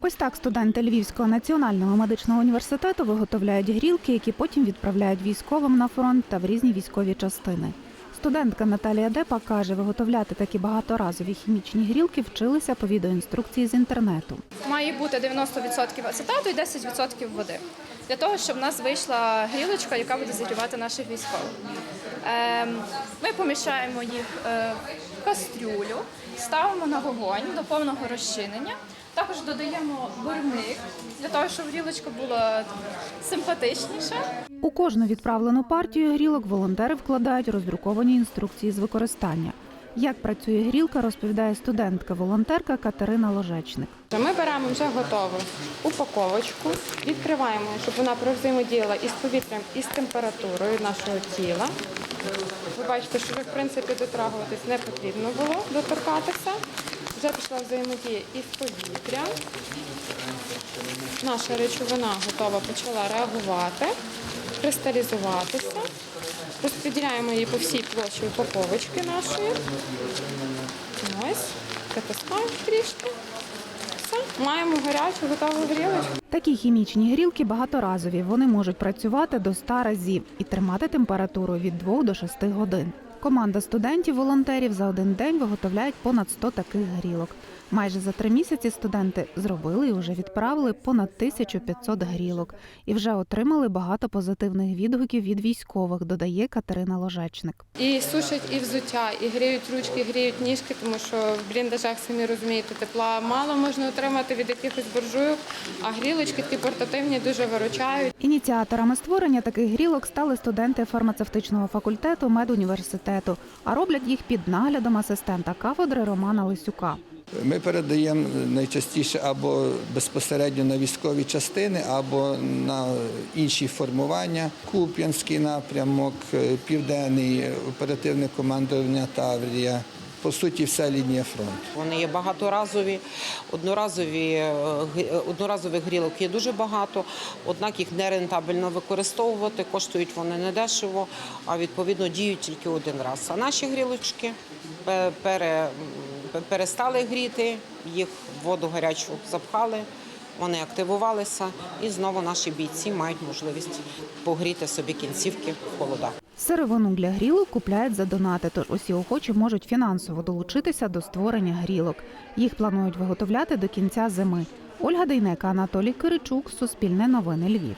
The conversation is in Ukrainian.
Ось так студенти Львівського національного медичного університету виготовляють грілки, які потім відправляють військовим на фронт та в різні військові частини. Студентка Наталія Депа каже, виготовляти такі багаторазові хімічні грілки вчилися по відеоінструкції з інтернету. Має бути 90% ацетату і 10% води. Для того, щоб в нас вийшла грілочка, яка буде зігрівати наших військових. Ем, Ми поміщаємо їх е, в кастрюлю, ставимо на вогонь до повного розчинення. Також додаємо бурник для того, щоб грілочка була симпатичніша. У кожну відправлену партію грілок волонтери вкладають роздруковані інструкції з використання. Як працює грілка, розповідає студентка-волонтерка Катерина Ложечник. Ми беремо вже готову упаковочку, відкриваємо, щоб вона провзаємодіяла із повітрям і з температурою нашого тіла. Ви бачите, що вже в принципі дотрагуватись не потрібно було доторкатися. Вже пішла взаємодія із повітрям. Наша речовина готова почала реагувати, кристалізуватися. Розподіляємо її по всій площі упаковочки нашої. Ось, притискаємо трішки. Все, маємо гарячу, готову грілочку. Такі хімічні грілки багаторазові. Вони можуть працювати до 100 разів і тримати температуру від 2 до 6 годин. Команда студентів-волонтерів за один день виготовляють понад 100 таких грілок. Майже за три місяці студенти зробили і вже відправили понад 1500 грілок і вже отримали багато позитивних відгуків від військових, додає Катерина Ложечник. І сушать і взуття, і гріють ручки, і гріють ніжки, тому що в бліндажах самі розумієте, тепла мало можна отримати від якихось буржуйок, а грілочки такі портативні дуже виручають. Ініціаторами створення таких грілок стали студенти фармацевтичного факультету медуніверситету, а роблять їх під наглядом асистента кафедри Романа Лисюка. Ми передаємо найчастіше або безпосередньо на військові частини, або на інші формування. Куп'янський напрямок, південний оперативне командування Таврія. По суті, вся лінія фронту. Вони є багаторазові, одноразові е, е, одноразових грілок є дуже багато, однак їх нерентабельно використовувати, коштують вони недешево, а відповідно діють тільки один раз. А наші грілочки пере, перестали гріти, їх в воду гарячу запхали. Вони активувалися, і знову наші бійці мають можливість погріти собі кінцівки в холодах. Сировину для грілок купляють за донати, тож усі охочі можуть фінансово долучитися до створення грілок. Їх планують виготовляти до кінця зими. Ольга Дейнека, Анатолій Киричук, Суспільне новини Львів.